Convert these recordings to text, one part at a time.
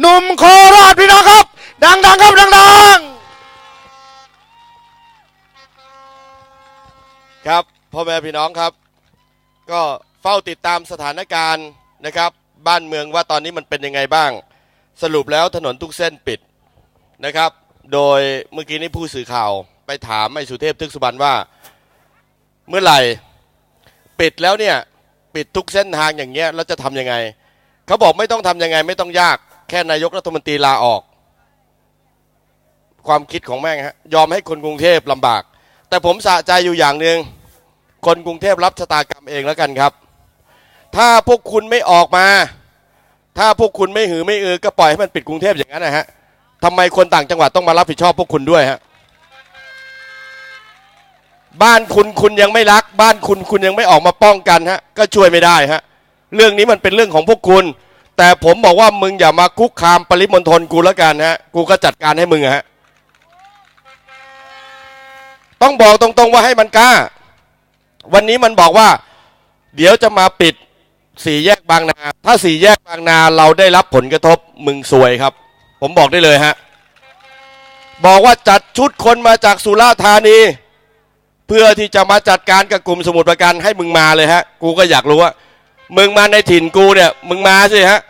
หนุ่มโคราชพี่น้องครับ ดังๆครับดังๆ ครับพ่อแม่พี่น้องครับ ก็เฝ้าติดตามสถานการณ์นะครับ บ้านเมืองว่าตอนนี้มันเป็นยังไงบ้าง สรุปแล้วถนนทุกเส้นปิดนะครับ โดยเมื่อกี้นี้ผู้สื่อข่าวไปถามไอ้สุเทพทึกสุบรรณว่า เมื่อไหร่ปิดแล้วเนี่ยปิดทุกเส้นทางอย่างเงี้ยแล้วจะทำยังไง เขาบอกไม่ต้องทำยังไงไม่ต้องยาก แค่นายกรัฐมนตรีลาออก ความคิดของแม่งฮะยอมให้คนกรุงเทพลำบาก แต่ผมสะใจอยู่อย่างหนึ่งคนกรุงเทพรับชะตากรรมเองแล้วกันครับ ถ้าพวกคุณไม่ออกมา ถ้าพวกคุณไม่หือไม่อือก็ปล่อยให้มันปิดกรุงเทพอย่างนั้นนะฮะทำไมคนต่างจังหวัดต้องมารับผิดชอบพวกคุณด้วยฮะบ้านคุณคุณยังไม่รัก บ้านคุณคุณยังไม่ออกมาป้องกันฮะก็ช่วยไม่ได้ฮะเรื่องนี้มันเป็นเรื่องของพวกคุณ แต่ผมบอกว่ามึงอย่ามาคุกคามปริมณฑลกูแล้วกันฮะ กูก็จัดการให้มึงฮะ ต้องบอกตรงๆว่าให้มันกล้า วันนี้มันบอกว่า เดี๋ยวจะมาปิดสี่แยกบางนา ถ้าสี่แยกบางนาเราได้รับผลกระทบมึงซวยครับ ผมบอกได้เลยฮะ บอกว่าจัดชุดคนมาจากสุราษฎร์ธานี เพื่อที่จะมาจัดการกับกลุ่มสมุทรปราการให้มึงมาเลยฮะ กูก็อยากรู้ว่ามึงมาในถิ่นกูเนี่ย มึงมาสิฮะ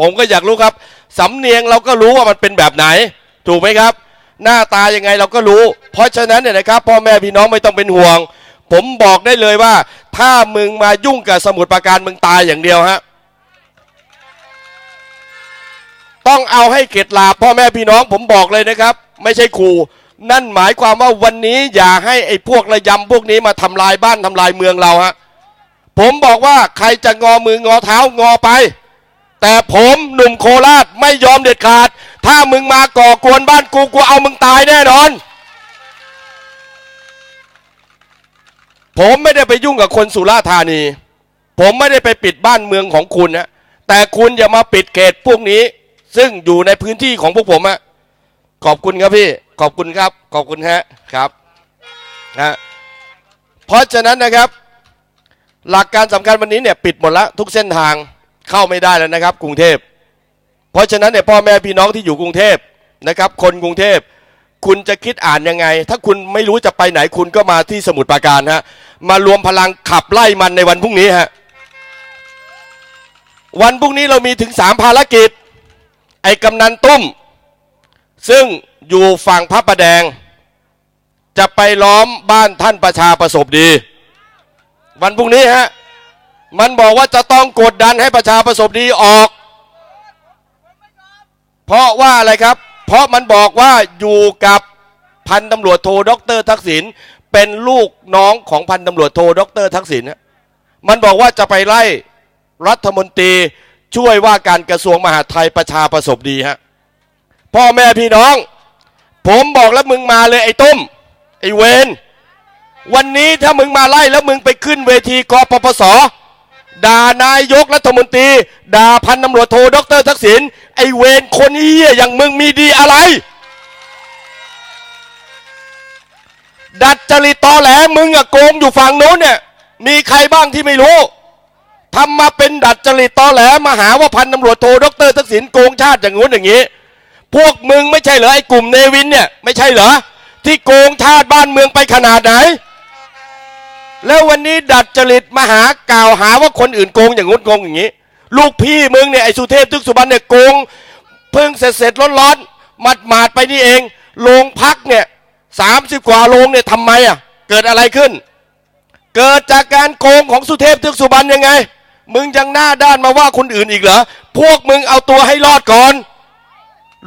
ผมก็อยากรู้ครับ สำเนียงเราก็รู้ว่ามันเป็นแบบไหน ถูกไหมครับ หน้าตายังไงเราก็รู้ เพราะฉะนั้นเนี่ยนะครับพ่อแม่พี่น้องไม่ต้องเป็นห่วง ผมบอกได้เลยว่า ถ้ามึงมายุ่งกับสมุทรปราการมึงตายอย่างเดียวฮะต้องเอาให้เข็ดลาพ่อแม่พี่น้องผมบอกเลยนะครับ ไม่ใช่ขู่นั่นหมายความว่าวันนี้อย่าให้ไอ้พวกระยำพวกนี้มาทำลายบ้านทำลายเมืองเราฮะผมบอกว่าใครจะงอมืองอเท้างอไป แต่ผมหนุ่มโคราชไม่ยอมเด็ดขาด ถ้ามึงมาก่อกวนบ้านกูกูเอามึงตายแน่นอน ผมไม่ได้ไปยุ่งกับคนสุราธานี ผมไม่ได้ไปปิดบ้านเมืองของคุณนะแต่คุณอย่ามาปิดเขตพวกนี้ ซึ่งอยู่ในพื้นที่ของพวกผมอะขอบคุณครับพี่ ขอบคุณครับ ขอบคุณฮะครับนะเพราะฉะนั้นนะครับ หลักการสำคัญวันนี้เนี่ยปิดหมดแล้วทุกเส้นทาง เข้าไม่ได้แล้วนะครับ กรุงเทพ เพราะฉะนั้นเนี่ยพ่อแม่พี่น้องที่อยู่กรุงเทพนะครับ คนกรุงเทพคุณจะคิดอ่านยังไง ถ้าคุณไม่รู้จะไปไหนคุณก็มาที่สมุทรปราการฮะมารวมพลังขับไล่มันในวันพรุ่งนี้ฮะวันพรุ่งนี้เรามีถึงสามภารกิจ ไอ้กำนันตุ้ม ซึ่งอยู่ฝั่งพระประแดง จะไปล้อมบ้านท่านประชาประสบดี วันพรุ่งนี้ฮะ มันบอกว่าจะต้องกดดันให้ประชาประสบดีออก เพราะว่าอะไรครับ เพราะมันบอกว่าอยู่กับพันตำรวจโทด็อกเตอร์ทักษิณเป็นลูกน้องของพันตำรวจโทด็อกเตอร์ทักษิณฮะมันบอกว่าจะไปไล่รัฐมนตรีช่วยว่าการกระทรวงมหาดไทยประชาประสบดีฮะพ่อแม่พี่น้อง ผมบอกแล้วมึงมาเลยไอ้ตุ้มไอ้เวนวันนี้ถ้ามึงมาไล่แล้วมึงไปขึ้นเวทีกปปส ด่านายกรัฐมนตรีด่าพันตำรวจโทดรทักษิณไอเวนคนเฮียอย่างมึงมีดีอะไร ดัดจริตตอแหลมึงอะโกงอยู่ฝั่งโน้นเนี่ย มีใครบ้างที่ไม่รู้ทำมาเป็นดัดจริตตอแหลมาหาว่าพันตำรวจโทดรทักษิณโกงชาติอย่างงู้นอย่างนี้ พวกมึงไม่ใช่เหรอไอ้กลุ่มเนวินเนี่ยไม่ใช่เหรอที่โกงชาติบ้านเมืองไปขนาดไหน แล้ววันนี้ดัดจริตมาหากล่าวหาว่าคนอื่นโกงอย่างงู้นโกงอย่างนี้ ลูกพี่มึงเนี่ยไอ้สุเทพทึกสุบรรณเนี่ยโกงเพิ่งเสร็จเสร็จร้อนๆมัดหมาดไปนี่เองโรงพักเนี่ยสามสิบกว่าโรงเนี่ยทำไมอะเกิดอะไรขึ้น เกิดจากการโกงของสุเทพทึกสุบรรณยังไง มึงยังหน้าด้านมาว่าคนอื่นอีกเหรอพวกมึงเอาตัวให้รอดก่อน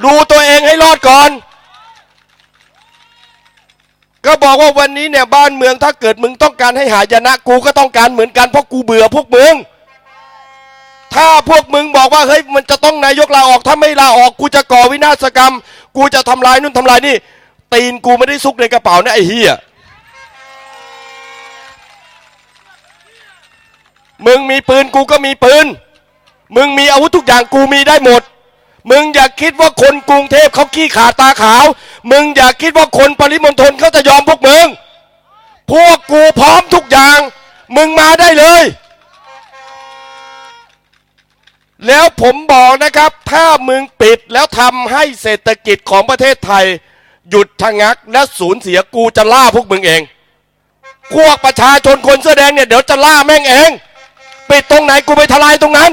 รู้ตัวเองให้รอดก่อน ก็บอกว่าวันนี้เนี่ยบ้านเมืองถ้าเกิดมึงต้องการให้หายนะกูก็ต้องการเหมือนกันเพราะกูเบื่อพวกมึง ถ้าพวกมึงบอกว่าเฮ้ยมันจะต้องนายกลาออกถ้าไม่ลาออกกูจะก่อวินาศกรรม กูจะทำลายนู่นทำลายนี่ ตีนกูไม่ได้ซุกในกระเป๋านะไอ้เฮียมึงมีปืนกูก็มีปืน มึงมีอาวุธทุกอย่างกูมีได้หมด มึงอย่าคิดว่าคนกรุงเทพเขาขี้ขาดตาขาว มึงอย่าคิดว่าคนปริมณฑลเขาจะยอมพวกมึง พวกกูพร้อมทุกอย่าง มึงมาได้เลย แล้วผมบอกนะครับ ถ้ามึงปิดแล้วทำให้เศรษฐกิจของประเทศไทย หยุดชะงักและสูญเสียกูจะล่าพวกมึงเอง พวกประชาชนคนเสื้อแดงเนี่ยเดี๋ยวจะล่าแม่งเอง ปิดตรงไหนกูไปทลายตรงนั้น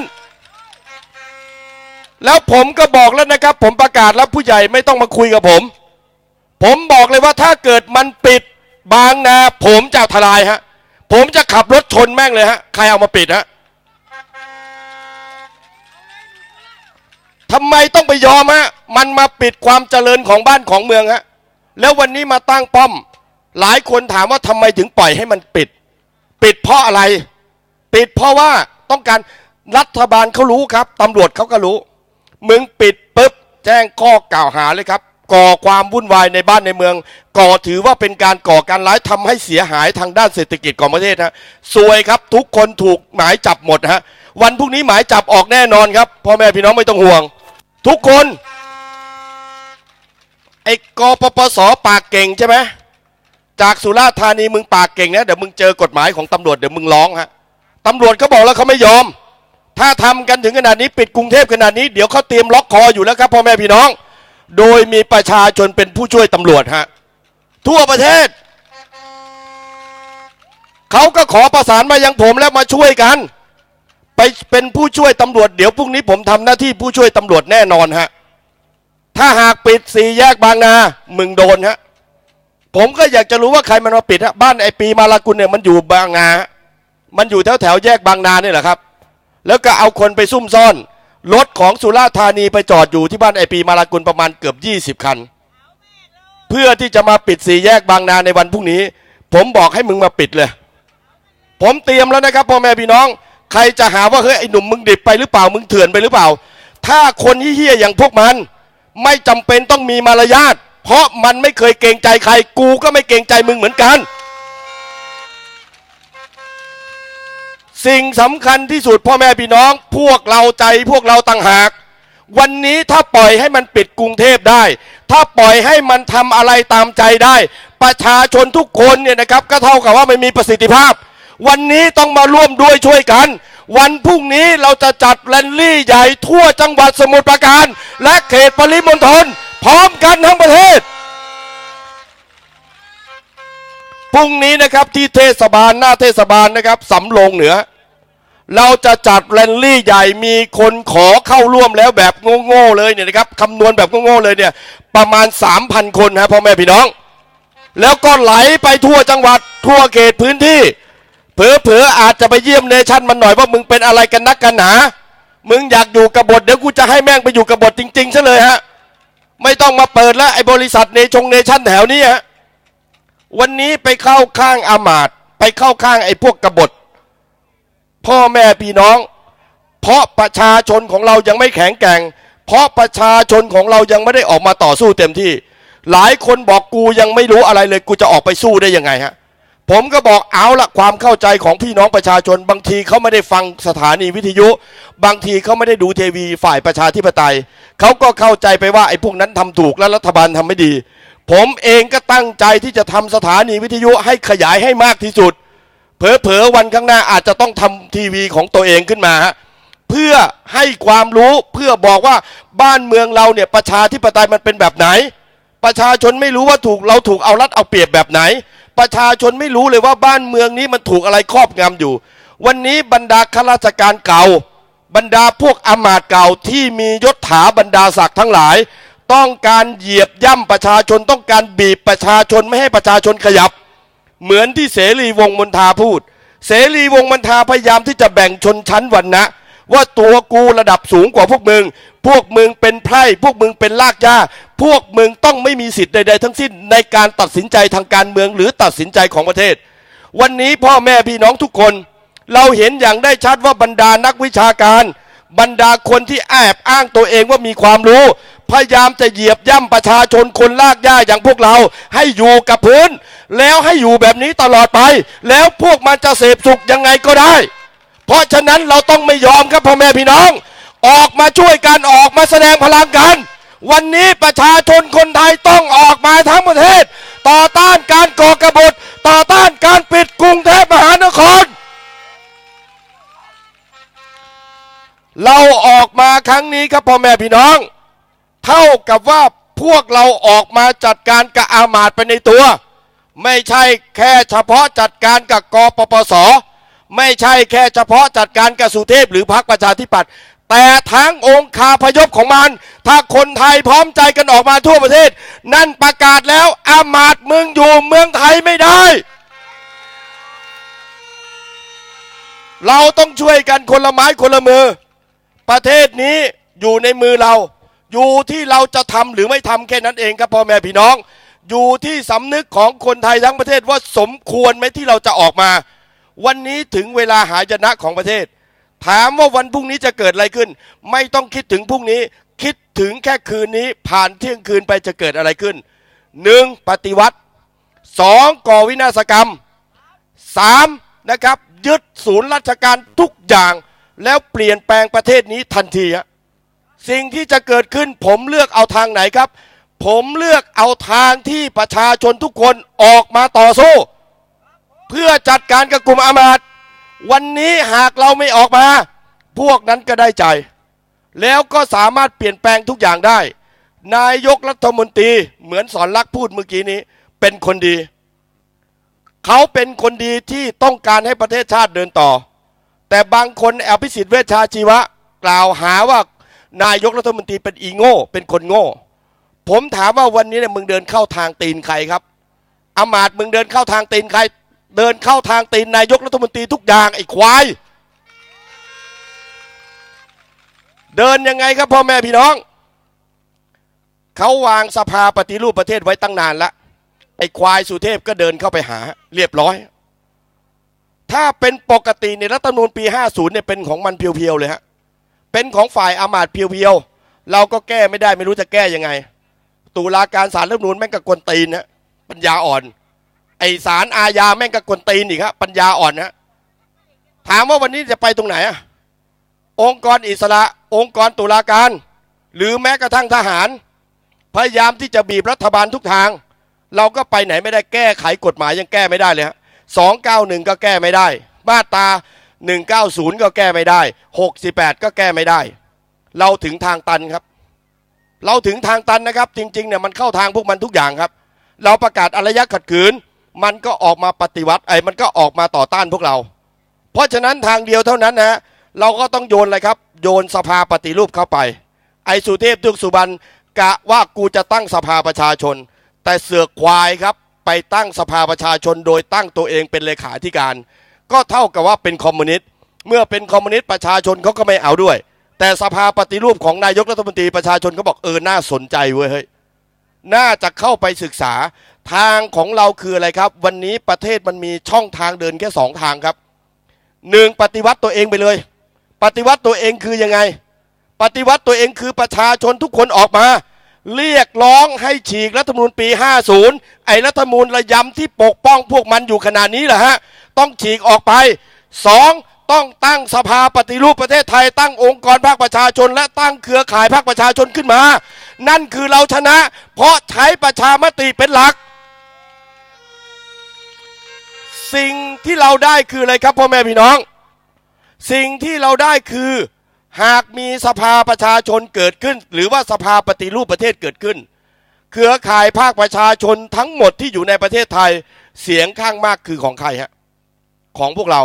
แล้วผมก็บอกแล้วนะครับ ผมประกาศแล้วผู้ใหญ่ไม่ต้องมาคุยกับผม ผมบอกเลยว่าถ้าเกิดมันปิดบางนา ผมจะทลายฮะ ผมจะขับรถชนแม่งเลยฮะ ใครเอามาปิดฮะทำไมต้องไปยอมฮะ มันมาปิดความเจริญของบ้านของเมืองฮะ แล้ววันนี้มาตั้งป้อม หลายคนถามว่าทำไมถึงปล่อยให้มันปิด ปิดเพราะอะไร ปิดเพราะว่าต้องการรัฐบาลเขารู้ครับตำรวจเขาก็รู้ มึงปิดปุ๊บแจ้งข้อกล่าวหาเลยครับ ก่อความวุ่นวายในบ้านในเมือง ก่อถือว่าเป็นการก่อการร้ายทำให้เสียหายทางด้านเศรษฐกิจของประเทศฮะซวยครับทุกคนถูกหมายจับหมดฮะวันพรุ่งนี้หมายจับออกแน่นอนครับพ่อแม่พี่น้องไม่ต้องห่วง ทุกคนไอ้กปปสปากเก่งใช่ไหมจากสุราษฎร์ธานีมึงปากเก่งนะเดี๋ยวมึงเจอกฎหมายของตำรวจเดี๋ยวมึงร้องฮะตำรวจเขาบอกแล้วเขาไม่ยอม ถ้าทำกันถึงขนาดนี้ปิดกรุงเทพขนาดนี้เดี๋ยวเขาเตรียมล็อกคออยู่แล้วครับพ่อแม่พี่น้อง โดยมีประชาชนเป็นผู้ช่วยตำรวจฮะทั่วประเทศเขาก็ขอประสานมายังผมแล้วมาช่วยกัน ไปเป็นผู้ช่วยตำรวจเดี๋ยวพรุ่งนี้ผมทำหน้าที่ผู้ช่วยตำรวจแน่นอนฮะถ้าหากปิดสี่แยกบางนามึงโดนฮะผมก็อยากจะรู้ว่าใครมันมาปิดฮะบ้านไอปีมาลากุลเนี่ยมันอยู่บางนา มันอยู่แถวแถวแยกบางนาเนี่ยแหละครับ แล้วก็เอาคนไปซุ่มซ่อน รถของสุราธานีไปจอดอยู่ที่บ้านไอปีมาลากุลประมาณเกือบ 20 คัน เพื่อที่จะมาปิดสี่แยกบางนาในวันพรุ่งนี้ ผมบอกให้มึงมาปิดเลย ผมเตรียมแล้วนะครับพ่อแม่พี่น้อง ใครจะหาว่าเฮ้ยไอหนุ่มมึงดิบไปหรือเปล่ามึงเถื่อนไปหรือเปล่า ถ้าคนเฮี้ยๆอย่างพวกมัน ไม่จำเป็นต้องมีมารยาทเพราะมันไม่เคยเกรงใจใครกูก็ไม่เกรงใจมึงเหมือนกัน สิ่งสำคัญที่สุดพ่อแม่พี่น้อง พวกเราใจพวกเราต่างหาก วันนี้ถ้าปล่อยให้มันปิดกรุงเทพได้ ถ้าปล่อยให้มันทำอะไรตามใจได้ ประชาชนทุกคนเนี่ยนะครับก็เท่ากับว่าไม่มีประสิทธิภาพ วันนี้ต้องมาร่วมด้วยช่วยกัน วันพรุ่งนี้เราจะจัดแรลลี่ใหญ่ทั่วจังหวัดสมุทรปราการ และเขตปริมณฑลพร้อมกันทั้งประเทศพรุ่งนี้นะครับที่เทศบาลหน้าเทศบาลนะครับสำโรงเหนือ เราจะจัดแรลลี่ใหญ่มีคนขอเข้าร่วมแล้วแบบโง่ๆเลยเนี่ยนะครับคำนวณแบบโง่ๆเลยเนี่ยประมาณ 3,000 คนนะพ่อแม่พี่น้อง แล้วก็ไหลไปทั่วจังหวัดทั่วเขตพื้นที่ เผลอๆอาจจะไปเยี่ยมเนชั่นมันหน่อยว่ามึงเป็นอะไรกันนักกันหนามึงอยากอยู่กบบทเดี๋ยวกูจะให้แม่งไปอยู่กบบทจริงๆซะเลยฮะไม่ต้องมาเปิดแล้วไอ้บริษัทเนชงเนชั่นแถวนี้ฮะวันนี้ไปเข้าข้างอามาตไปเข้าข้างไอ้พวกกบฏ พ่อแม่พี่น้อง เพราะประชาชนของเรายังไม่แข็งแกร่ง เพราะประชาชนของเรายังไม่ได้ออกมาต่อสู้เต็มที่ หลายคนบอกกูยังไม่รู้อะไรเลย กูจะออกไปสู้ได้ยังไงฮะผมก็บอกเอาละความเข้าใจของพี่น้องประชาชน บางทีเขาไม่ได้ฟังสถานีวิทยุ บางทีเขาไม่ได้ดูทีวีฝ่ายประชาธิปไตยเขาก็เข้าใจไปว่าไอ้พวกนั้นทำถูกแล้วรัฐบาลทำไม่ดี ผมเองก็ตั้งใจที่จะทำสถานีวิทยุให้ขยายให้มากที่สุด เผลอๆวันข้างหน้าอาจจะต้องทำทีวีของตัวเองขึ้นมาฮะเพื่อให้ความรู้เพื่อบอกว่าบ้านเมืองเราเนี่ยประชาธิปไตยมันเป็นแบบไหน ประชาชนไม่รู้ว่าถูกเราถูกเอารัดเอาเปรียบแบบไหน ประชาชนไม่รู้เลยว่าบ้านเมืองนี้มันถูกอะไรครอบงำอยู่ วันนี้บรรดาข้าราชการเก่า บรรดาพวกอำมาตย์เก่าที่มียศถาบรรดาศักดิ์ทั้งหลาย ต้องการเหยียบย่ำประชาชนต้องการบีบประชาชนไม่ให้ประชาชนขยับ เหมือนที่เสรีวงมนทาพูด เสรีวงมนทาพยายามที่จะแบ่งชนชั้นวรรณะ ว่าตัวกูระดับสูงกว่าพวกมึง พวกมึงเป็นไพร่พวกมึงเป็นลากยาพวกมึงต้องไม่มีสิทธิ์ใดๆทั้งสิ้นในการตัดสินใจทางการเมืองหรือตัดสินใจของประเทศ วันนี้พ่อแม่พี่น้องทุกคน เราเห็นอย่างได้ชัดว่าบรรดานักวิชาการ บรรดาคนที่แอบอ้างตัวเองว่ามีความรู้ พยายามจะเหยียบย่ำประชาชนคนลากย่าอย่างพวกเราให้อยู่กับพื้น แล้วให้อยู่แบบนี้ตลอดไป แล้วพวกมันจะเสพสุขยังไงก็ได้ เพราะฉะนั้นเราต้องไม่ยอมครับพ่อแม่พี่น้อง ออกมาช่วยกันออกมาแสดงพลังกัน วันนี้ประชาชนคนไทยต้องออกมาทั้งประเทศ ต่อต้านการก่อกบฏต่อต้านการปิดกรุงเทพมหานครเราออกมาครั้งนี้ครับพ่อแม่พี่น้อง เท่ากับว่าพวกเราออกมาจัดการกับอามาตไปในตัว ไม่ใช่แค่เฉพาะจัดการกับกปปส ไม่ใช่แค่เฉพาะจัดการกับสุเทพหรือพรรคประชาธิปัตย์แต่ทั้งองค์คาพยพของมัน ถ้าคนไทยพร้อมใจกันออกมาทั่วประเทศ นั่นประกาศแล้วอามาตมึงอยู่เมืองไทยไม่ได้ เราต้องช่วยกันคนละไม้คนละมือ ประเทศนี้อยู่ในมือเรา อยู่ที่เราจะทำหรือไม่ทำแค่นั้นเองครับพ่อแม่พี่น้อง อยู่ที่สำนึกของคนไทยทั้งประเทศว่าสมควรไหมที่เราจะออกมา วันนี้ถึงเวลาหายนะของประเทศ ถามว่าวันพรุ่งนี้จะเกิดอะไรขึ้น ไม่ต้องคิดถึงพรุ่งนี้ คิดถึงแค่คืนนี้ ผ่านเที่ยงคืนไปจะเกิดอะไรขึ้นหนึ่งปฏิวัติสองก่อวินาศกรรมสามนะครับยึดศูนย์ราชการทุกอย่างแล้วเปลี่ยนแปลงประเทศนี้ทันทีฮะ สิ่งที่จะเกิดขึ้นผมเลือกเอาทางไหนครับ ผมเลือกเอาทางที่ประชาชนทุกคนออกมาต่อสู้ เพื่อจัดการกับกลุ่มอามาตย์วันนี้หากเราไม่ออกมา พวกนั้นก็ได้ใจ แล้วก็สามารถเปลี่ยนแปลงทุกอย่างได้ นายกรัฐมนตรีเหมือนสอนรักพูดเมื่อกี้นี้ เป็นคนดี เขาเป็นคนดีที่ต้องการให้ประเทศชาติเดินต่อ แต่บางคนแอภิสิทธิ์เวชชาชีวะ กล่าวหาว่า นายกรัฐมนตรีเป็นอีโง่ เป็นคนโง่ ผมถามว่าวันนี้เนี่ยมึงเดินเข้าทางตีนใครครับอามาตมึงเดินเข้าทางตีนใคร เดินเข้าทางตีนนายกรัฐมนตรีทุกอย่างไอ้ควาย เดินยังไงครับพ่อแม่พี่น้อง เขาวางสภาปฏิรูปประเทศไว้ตั้งนานแล้วไอ้ควายสุเทพก็เดินเข้าไปหา เรียบร้อย ถ้าเป็นปกติในรัฐธรรมนูญปี 50เนี่ยเป็นของมันเพียวๆเลยฮะ เป็นของฝ่ายอามาตย์เพียวๆเราก็แก้ไม่ได้ไม่รู้จะแก้ยังไง ตุลาการศาลรัฐมนูญแม่งก็กวนตีนนะปัญญาอ่อน ไอศาลอาญาแม่งก็กวนตีนอีกฮะปัญญาอ่อนนะถามว่าวันนี้จะไปตรงไหนอะองค์กรอิสระ องค์กรตุลาการ หรือแม้กระทั่งทหาร พยายามที่จะบีบรัฐบาลทุกทาง เราก็ไปไหนไม่ได้แก้ไขกฎหมายยังแก้ไม่ได้เลยฮะสองเก้าหนึ่งก็แก้ไม่ได้ มาตรา หนึ่งเก้าศูนย์ก็แก้ไม่ได้หกสิบแปดก็แก้ไม่ได้ เราถึงทางตันครับ เราถึงทางตันนะครับ จริงๆเนี่ยมันเข้าทางพวกมันทุกอย่างครับ เราประกาศอารยะขัดขืน มันก็ออกมาปฏิวัติไอ้มันก็ออกมาต่อต้านพวกเรา เพราะฉะนั้นทางเดียวเท่านั้นนะฮะเราก็ต้องโยนอะไรครับ โยนสภาปฏิรูปเข้าไป ไอ้สุเทพทุกสุบรรณกะว่ากูจะตั้งสภาประชาชน แต่เสือกควายครับไปตั้งสภาประชาชนโดยตั้งตัวเองเป็นเลขาธิการ ก็เท่ากับว่าเป็นคอมมิวนิสต์เมื่อเป็นคอมมิวนิสต์ประชาชนเขาก็ไม่เอาด้วย แต่สภาปฏิรูปของนายกรัฐมนตรีประชาชนเขาบอกเออน่าสนใจเว้ยเฮ้ยน่าจะเข้าไปศึกษาทางของเราคืออะไรครับ วันนี้ประเทศมันมีช่องทางเดินแค่สองทางครับหนึ่งปฏิวัติตัวเองไปเลย ปฏิวัติตัวเองคือยังไง ปฏิวัติตัวเองคือประชาชนทุกคนออกมา เรียกร้องให้ฉีกรัฐธรรมนูญปี 50 ไอ้รัฐธรรมนูญระยำที่ปกป้องพวกมันอยู่ขนาดนี้แหละฮะ ต้องฉีกออกไปสองต้องตั้งสภาปฏิรูปประเทศไทย ตั้งองค์กรภาคประชาชน และตั้งเครือข่ายภาคประชาชนขึ้นมา นั่นคือเราชนะ เพราะใช้ประชามติเป็นหลัก สิ่งที่เราได้คืออะไรครับพ่อแม่พี่น้อง สิ่งที่เราได้คือ หากมีสภาประชาชนเกิดขึ้น หรือว่าสภาปฏิรูปประเทศเกิดขึ้น เครือข่ายภาคประชาชนทั้งหมดที่อยู่ในประเทศไทยเสียงข้างมากคือของใครฮะของพวกเรา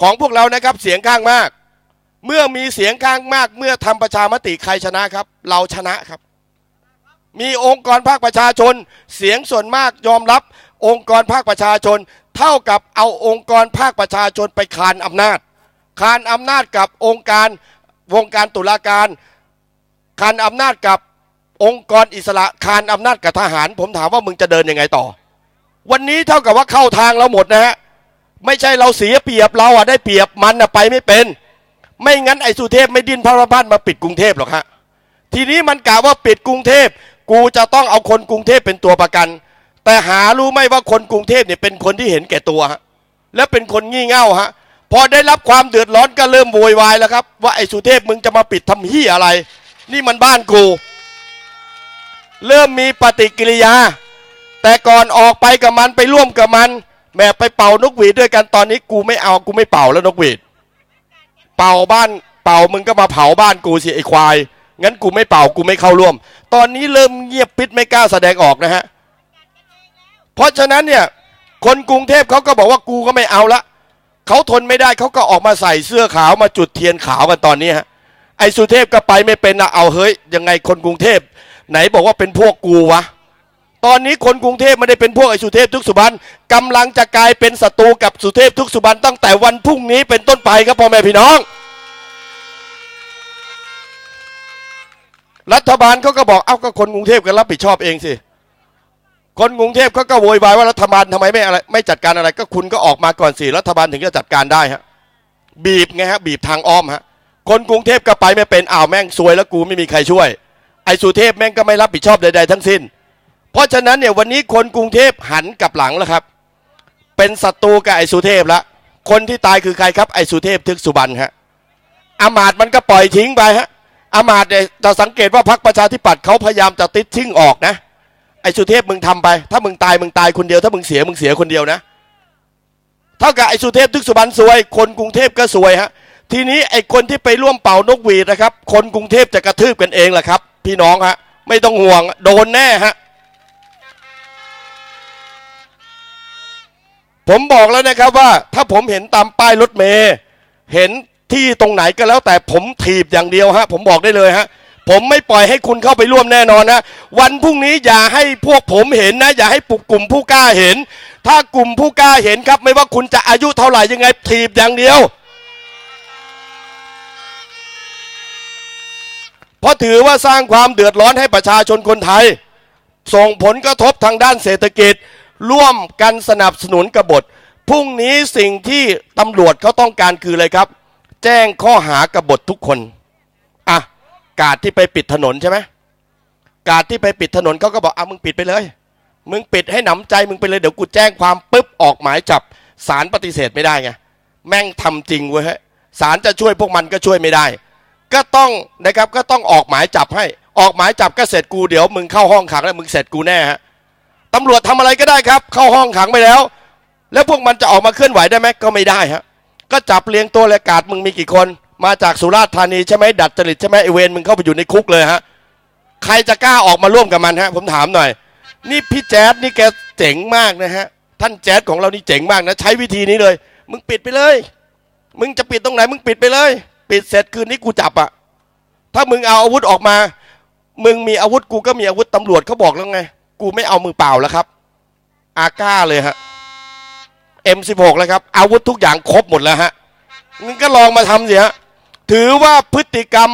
ของพวกเรานะครับเสียงข้างมาก เมื่อมีเสียงข้างมาก เมื่อทำประชามติใครชนะครับ เราชนะครับ มีองค์กรภาคประชาชน เสียงส่วนมากยอมรับ องค์กรภาคประชาชน เท่ากับเอาองค์กรภาคประชาชนไปคานอำนาจ คานอำนาจกับองค์การวงการตุลาการคานอำนาจกับองค์กรอิสระคานอำนาจกับทหาร ผมถามว่ามึงจะเดินยังไงต่อ วันนี้เท่ากับว่าเข้าทางเราหมดนะฮะไม่ใช่เราเสียเปรียบเราอะได้เปรียบมันอะไปไม่เป็น ไม่งั้นไอ้สุเทพไม่ดิ้นพระบ้านมาปิดกรุงเทพหรอกฮะทีนี้มันกล่าวว่าปิดกรุงเทพกูจะต้องเอาคนกรุงเทพเป็นตัวประกัน แต่หารู้ไหมว่าคนกรุงเทพเนี่ยเป็นคนที่เห็นแก่ตัวฮะและเป็นคนงี่เง่าฮะ พอได้รับความเดือดร้อนก็เริ่มโวยวายแล้วครับ ว่าไอ้สุเทพมึงจะมาปิดทำเฮียอะไร นี่มันบ้านกู เริ่มมีปฏิกิริยา แต่ก่อนออกไปกับมันไปร่วมกับมันแม่ไปเป่านกหวีดด้วยกันตอนนี้กูไม่เอากูไม่เป่าแล้วนกหวีด เป่าบ้านเป่ามึงก็มาเผาบ้านกูสิไอ้ควายงั้นกูไม่เป่ากูไม่เข้าร่วม ตอนนี้เริ่มเงียบปิดไม่กล้าแสดงออกนะฮะเพราะฉะนั้นเนี่ยคนกรุงเทพเขาก็บอกว่ากูก็ไม่เอาละ เขาทนไม่ได้เขาก็ออกมาใส่เสื้อขาวมาจุดเทียนขาวกันตอนนี้ฮะไอ้สุเทพก็ไปไม่เป็นนะเอาเฮ้ยยังไงคนกรุงเทพ ไหนบอกว่าเป็นพวกกูวะตอนนี้คนกรุงเทพไม่ได้เป็นพวกไอ้สุเทพทุกสุบรรณกำลังจะกลายเป็นศัตรูกับสุเทพทุกสุบรรณตั้งแต่วันพรุ่งนี้เป็นต้นไปครับพ่อแม่พี่น้อง รัฐบาลเขาก็บอกเอ้าก็คนกรุงเทพก็รับผิดชอบเองสิ คนกรุงเทพเขาก็โวยวายว่ารัฐบาลทำไมไม่อะไรไม่จัดการอะไรก็คุณก็ออกมาก่อนสิรัฐบาลถึงจะจัดการได้ฮะบีบไงฮะบีบทางอ้อมฮะคนกรุงเทพก็ไปไม่เป็นอ้าวแม่งซวยแล้วกูไม่มีใครช่วย ไอ้สุเทพแม่งก็ไม่รับผิดชอบใดๆทั้งสิ้น เพราะฉะนั้นเนี่ยวันนี้คนกรุงเทพหันกลับหลังแล้วครับ เป็นศัตรูกับไอ้สุเทพละคนที่ตายคือใครครับไอ้สุเทพทึกสุบรรณฮะอามาตมันก็ปล่อยทิ้งไปฮะอามาตเนี่ยจะสังเกตว่าพรรคประชาธิปัตย์เขาพยายามจะติดทิ้งออกนะไอ้สุเทพมึงทำไป ถ้ามึงตายมึงตายคนเดียว ถ้ามึงเสียมึงเสียคนเดียวนะเท่ากับไอ้สุเทพทึกสุบรรณซวย คนกรุงเทพก็ซวยฮะทีนี้ไอ้คนที่ไปร่วมเป่านกหวีดนะครับ คนกรุงเทพจะกระทืบกันเองแหละครับ พี่น้องฮะไม่ต้องห่วงโดนแน่ฮะผมบอกแล้วนะครับว่าถ้าผมเห็นตามป้ายรถเมย์เห็นที่ตรงไหนก็แล้วแต่ผมถีบอย่างเดียวฮะผมบอกได้เลยฮะ ผมไม่ปล่อยให้คุณเข้าไปร่วมแน่นอนนะ วันพรุ่งนี้อย่าให้พวกผมเห็นนะ อย่าให้กลุ่มผู้กล้าเห็น ถ้ากลุ่มผู้กล้าเห็นครับ ไม่ว่าคุณจะอายุเท่าไหร่ยังไงถีบอย่างเดียว เพราะถือว่าสร้างความเดือดร้อนให้ประชาชนคนไทย ส่งผลกระทบทางด้านเศรษฐกิจ ร่วมกันสนับสนุนกบฏพรุ่งนี้สิ่งที่ตำรวจเขาต้องการคืออะไรครับ แจ้งข้อหากบฏทุกคน กาดที่ไปปิดถนนใช่ไหมกาดที่ไปปิดถนนเขาก็บอกอะมึงปิดไปเลย มึงปิดให้หนำใจมึงไปเลยเดี๋ยวกูแจ้งความปุ๊บออกหมายจับศาลปฏิเสธไม่ได้ไงแม่งทำจริงเว้ยเฮ้ยศาลจะช่วยพวกมันก็ช่วยไม่ได้ ก็ต้องนะครับก็ต้องออกหมายจับให้ ออกหมายจับก็เสร็จกูเดี๋ยวมึงเข้าห้องขังแล้วมึงเสร็จกูแน่ฮะตำรวจทำอะไรก็ได้ครับ เข้าห้องขังไปแล้ว แล้วพวกมันจะออกมาเคลื่อนไหวได้ไหมก็ไม่ได้ฮะก็จับเลี้ยงตัวเลยกาดมึงมีกี่คน มาจากสุราษฎร์ธานีใช่ไหมดัดจริตใช่ไหมไอเวนมึงเข้าไปอยู่ในคุกเลยฮะใครจะกล้าออกมาร่วมกับมันฮะ ผมถามหน่อย นี่พี่แจ๊ดนี่แกเจ๋งมากนะฮะ ท่านแจ๊ดของเรานี่เจ๋งมากนะ ใช้วิธีนี้เลย มึงปิดไปเลย มึงจะปิดตรงไหน มึงปิดไปเลย ปิดเสร็จคืนนี้กูจับอะถ้ามึงเอาอาวุธออกมา มึงมีอาวุธกูก็มีอาวุธตำรวจเขาบอกแล้วไง กูไม่เอามือเปล่าแล้วครับ อาก้าเลยฮะ M16 เลยครับ อาวุธทุกอย่างครบหมดแล้วฮะมึงก็ลองมาทำสิฮะ ถือว่าพฤติกรรม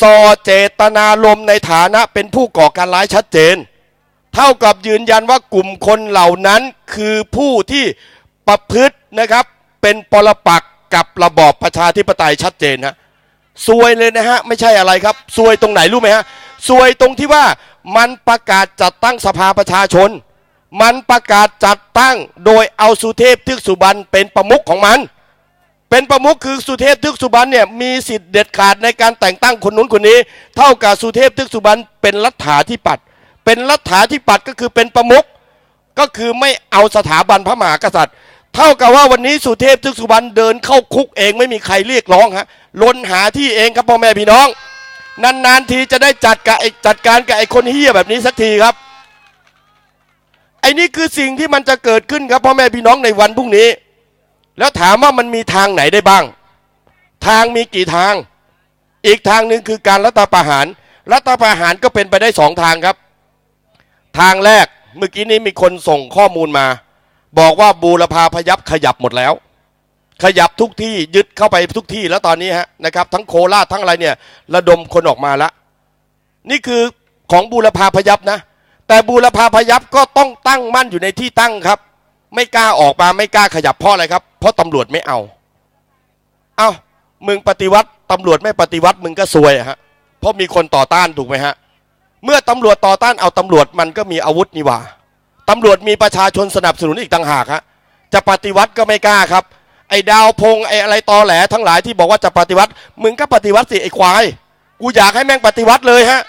ส่อเจตนารมในฐานะเป็นผู้ก่อการร้ายชัดเจน เท่ากับยืนยันว่ากลุ่มคนเหล่านั้นคือผู้ที่ประพฤตินะครับ เป็นปรปักษ์กับระบอบประชาธิปไตยชัดเจนฮะซวยเลยนะฮะ ไม่ใช่อะไรครับซวยตรงไหนรู้ไหมฮะซวยตรงที่ว่ามันประกาศจัดตั้งสภาประชาชน มันประกาศจัดตั้งโดยเอาสุเทพทึกสุบรรณเป็นประมุขของมัน เป็นประมุขคือสุเทพทึกสุบรรณเนี่ยมีสิทธิ์เด็ดขาดในการแต่งตั้งคนนู้นคนนี้ เท่ากับสุเทพทึกสุบรรณเป็นรัฐาธิปัตย์เป็นรัฐาธิปัตย์ก็คือเป็นประมุขก็คือไม่เอาสถาบันพระมหากษัตริย์ เท่ากับว่าวันนี้สุเทพทึกสุบรรณเดินเข้าคุกเองไม่มีใครเรียกร้องฮะลนหาที่เองครับพ่อแม่พี่น้อง นานๆทีจะได้จัดกับไอ้จัดการกับไอ้คนเฮี้ยแบบนี้สักทีครับไอ้นี่คือสิ่งที่มันจะเกิดขึ้นครับพ่อแม่พี่น้องในวันพรุ่งนี้ แล้วถามว่ามันมีทางไหนได้บ้าง ทางมีกี่ทาง อีกทางหนึ่งคือการรัฐประหาร รัฐประหารก็เป็นไปได้สองทางครับ ทางแรกเมื่อกี้นี้มีคนส่งข้อมูลมา บอกว่าบูรพาพยับขยับหมดแล้ว ขยับทุกที่ยึดเข้าไปทุกที่แล้วตอนนี้ฮะนะครับ ทั้งโคราชทั้งอะไรเนี่ยระดมคนออกมาละนี่คือของบูรพาพยับนะ แต่บูรพาพยับก็ต้องตั้งมั่นอยู่ในที่ตั้งครับ ไม่กล้าออกมาไม่กล้าขยับเพราะอะไรครับ เพราะตำรวจไม่เอา เอา้ามึงปฏิวัติตำรวจไม่ปฏิวัติมึงก็ซวยฮะเพราะมีคนต่อต้านถูกไหมฮะ เมื่อตำรวจต่อต้านเอาตำรวจมันก็มีอาวุธนี่ว่าตำรวจมีประชาชนสนับสนุนอีกต่างหากฮะจะปฏิวัติก็ไม่กล้าครับ ไอ้ดาวพงไอ้อะไรตอแหลทั้งหลายที่บอกว่าจะปฏิวัติ มึงก็ปฏิวัติสิไอ้ควายกูอยากให้แม่งปฏิวัติเลยฮะ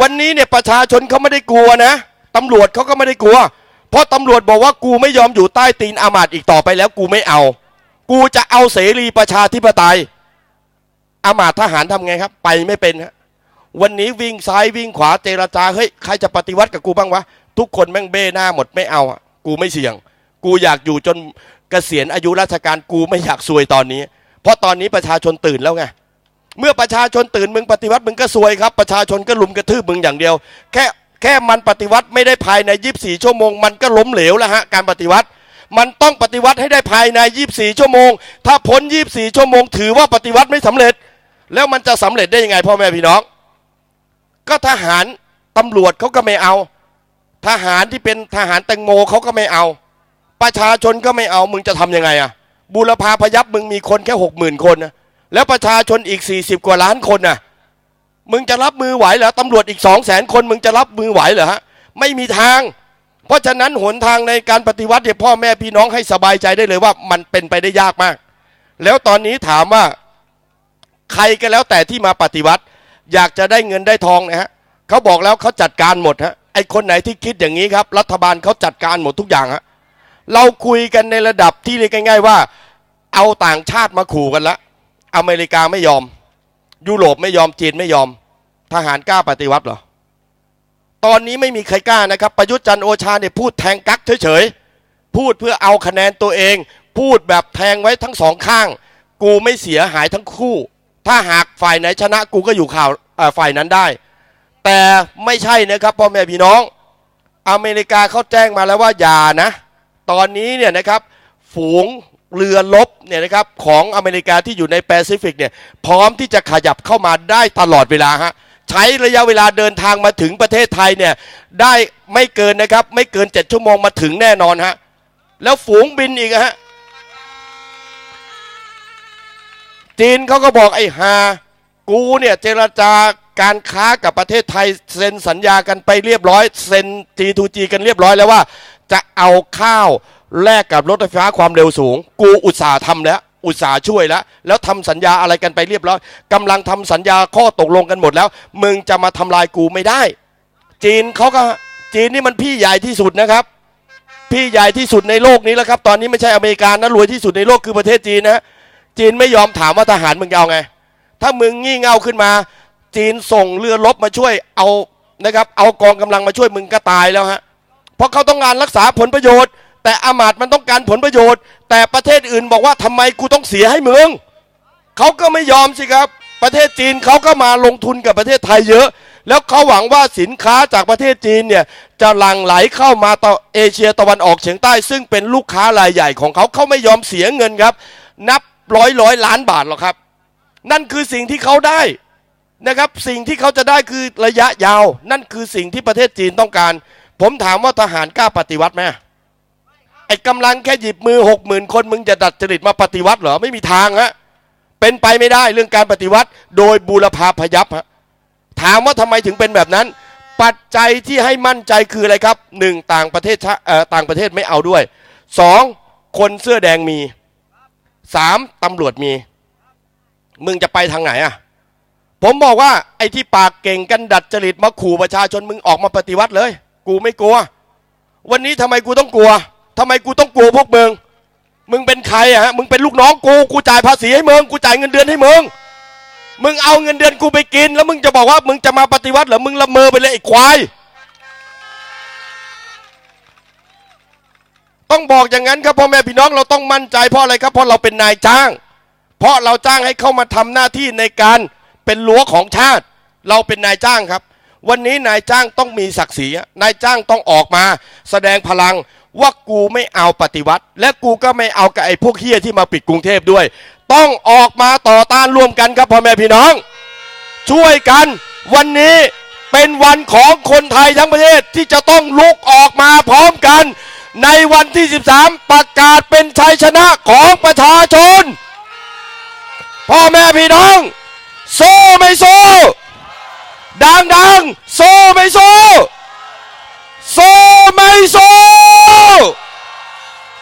วันนี้เนี่ยประชาชนเขาไม่ได้กลัวนะ ตำรวจเขาก็ไม่ได้กลัว เพราะตำรวจบอกว่ากูไม่ยอมอยู่ใต้ตีนอามาตอีกต่อไปแล้วกูไม่เอา กูจะเอาเสรีประชาธิปไตย อามาตทหารทำไงครับ ไปไม่เป็นฮะวันนี้วิ่งซ้ายวิ่งขวาเจรจาเฮ้ยใครจะปฏิวัติกับกูบ้างวะทุกคนแม่งเบ้หน้าหมดไม่เอากูไม่เสี่ยง กูอยากอยู่จนเกษียณอายุราชการกูไม่อยากซวยตอนนี้ เพราะตอนนี้ประชาชนตื่นแล้วไงเมื่อประชาชนตื่นมึงปฏิวัติมึงก็ซวยครับ ประชาชนก็ลุมกระทืบมึงอย่างเดียว แค่ แค่มันปฏิวัติไม่ได้ภายใน 24 ชั่วโมง มันก็ล้มเหลวแล้วฮะการปฏิวัติ มันต้องปฏิวัติให้ได้ภายใน 24 ชั่วโมง ถ้าพ้น 24 ชั่วโมง ถือว่าปฏิวัติไม่สำเร็จ แล้วมันจะสำเร็จได้ยังไงพ่อแม่พี่น้อง ก็ทหารตำรวจเขาก็ไม่เอา ทหารที่เป็นทหารแตงโมเขาก็ไม่เอา ประชาชนก็ไม่เอามึงจะทำยังไงอะบูรพาพยับมึงมีคนแค่หกหมื่นคนนะแล้วประชาชนอีก 40 กว่าล้านคนน่ะ มึงจะรับมือไหวเหรอตำรวจอีกสองแสนคน มึงจะรับมือไหวเหรอฮะไม่มีทาง เพราะฉะนั้นหนทางในการปฏิวัติเนี่ยพ่อแม่พี่น้องให้สบายใจได้เลยว่ามันเป็นไปได้ยากมาก แล้วตอนนี้ถามว่าใครก็แล้วแต่ที่มาปฏิวัติ อยากจะได้เงินได้ทองนะฮะเขาบอกแล้วเขาจัดการหมดฮะไอคนไหนที่คิดอย่างนี้ครับ รัฐบาลเขาจัดการหมดทุกอย่างฮะเราคุยกันในระดับที่เรียกง่าย ๆ ว่า เอาต่างชาติมาขู่กันละอเมริกาไม่ยอม ยุโรปไม่ยอมจีนไม่ยอม ทหารกล้าปฏิวัติเหรอ ตอนนี้ไม่มีใครกล้านะครับ ประยุทธ์จันโอชาเนี่ยพูดแทงกักเฉยๆ พูดเพื่อเอาคะแนนตัวเอง พูดแบบแทงไว้ทั้งสองข้าง กูไม่เสียหายทั้งคู่ ถ้าหากฝ่ายไหนชนะกูก็อยู่ข่าวฝ่ายนั้นได้ แต่ไม่ใช่นะครับพ่อแม่พี่น้อง อเมริกาเขาแจ้งมาแล้วว่าอย่านะ ตอนนี้เนี่ยนะครับ ฝูง เรือลบเนี่ยนะครับของอเมริกาที่อยู่ในแปซิฟิกเนี่ยพร้อมที่จะขยับเข้ามาได้ตลอดเวลาฮะใช้ระยะเวลาเดินทางมาถึงประเทศไทยเนี่ยได้ไม่เกินนะครับไม่เกินเจ็ดชั่วโมงมาถึงแน่นอนฮะแล้วฝูงบินอีกฮะจีนเขาก็บอกไอ้ฮากูเนี่ยเจรจาการค้ากับประเทศไทยเซ็นสัญญากันไปเรียบร้อยเซ็น G2G กันเรียบร้อยแล้วว่า จะเอาข้าว แลกกับรถไฟฟ้าความเร็วสูง กูอุตสาห์ทำแล้ว อุตสาห์ช่วยแล้ว แล้วทำสัญญาอะไรกันไปเรียบร้อยกำลังทำสัญญาข้อตกลงกันหมดแล้ว มึงจะมาทำลายกูไม่ได้ จีนเขาก็จีนนี่มันพี่ใหญ่ที่สุดนะครับ พี่ใหญ่ที่สุดในโลกนี้แล้วครับ ตอนนี้ไม่ใช่อเมริกานะรวยที่สุดในโลกคือประเทศจีนนะจีนไม่ยอมถามว่าทหารมึงจะเอาไง ถ้ามึงงี่เง่าขึ้นมา จีนส่งเรือรบมาช่วยเอานะครับ เอากองกำลังมาช่วยมึงก็ตายแล้วฮะเพราะเขาต้องการรักษาผลประโยชน์ แต่อามาตมันต้องการผลประโยชน์ แต่ประเทศอื่นบอกว่าทำไมกูต้องเสียให้มึงเขาก็ไม่ยอมสิครับ ประเทศจีนเขาก็มาลงทุนกับประเทศไทยเยอะ แล้วเขาหวังว่าสินค้าจากประเทศจีนเนี่ยจะหลั่งไหลเข้ามาต่อเอเชียตะวันออกเฉียงใต้ ซึ่งเป็นลูกค้ารายใหญ่ของเขาเขาไม่ยอมเสียเงินครับ นับร้อยร้อยล้านบาทหรอกครับ นั่นคือสิ่งที่เขาได้นะครับสิ่งที่เขาจะได้คือระยะยาว นั่นคือสิ่งที่ประเทศจีนต้องการ ผมถามว่าทหารกล้าปฏิวัติไหม ไอ้กำลังแค่หยิบมือหกหมื่นคนมึงจะดัดจริตมาปฏิวัติเหรอไม่มีทางฮะเป็นไปไม่ได้เรื่องการปฏิวัติ โดยบูรพาพยับฮะถามว่าทำไมถึงเป็นแบบนั้น ปัจจัยที่ให้มั่นใจคืออะไรครับหนึ่งต่างประเทศเต่างประเทศไม่เอาด้วยสองคนเสื้อแดงมีสามตำรวจมี มึงจะไปทางไหนอะผมบอกว่าไอ้ที่ปากเก่งกันดัดจริตมาขู่ประชาชนมึงออกมาปฏิวัติเลย กูไม่กลัว วันนี้ทำไมกูต้องกลัว ทำไมกูต้องกลัวพวกมึง มึงเป็นใครอะฮะ มึงเป็นลูกน้องกู กูจ่ายภาษีให้มึง กูจ่ายเงินเดือนให้มึง มึงเอาเงินเดือนกูไปกิน แล้วมึงจะบอกว่ามึงจะมาปฏิวัติเหรอ มึงละเมอไปเลยไอ้ควาย ต้องบอกอย่างนั้นครับพ่อแม่พี่น้องเราต้องมั่นใจเพราะอะไรครับ เพราะเราเป็นนายจ้าง เพราะเราจ้างให้เข้ามาทำหน้าที่ในการเป็นรั้วของชาติ เราเป็นนายจ้างครับวันนี้นายจ้างต้องมีศักดิ์ศรีนายจ้างต้องออกมา แสดงพลัง ว่ากูไม่เอาปฏิวัติ และกูก็ไม่เอากับไอ้พวกเฮียที่มาปิดกรุงเทพด้วย ต้องออกมาต่อต้านร่วมกันครับพ่อแม่พี่น้อง ช่วยกันวันนี้เป็นวันของคนไทยทั้งประเทศที่จะต้องลุกออกมาพร้อมกัน ในวันที่ 13 ประกาศเป็นชัยชนะของประชาชน พ่อแม่พี่น้องสู้ไม่สู้ดังดังๆสู้ไม่สู้ โซไม่โซ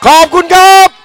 ขอบคุณครับ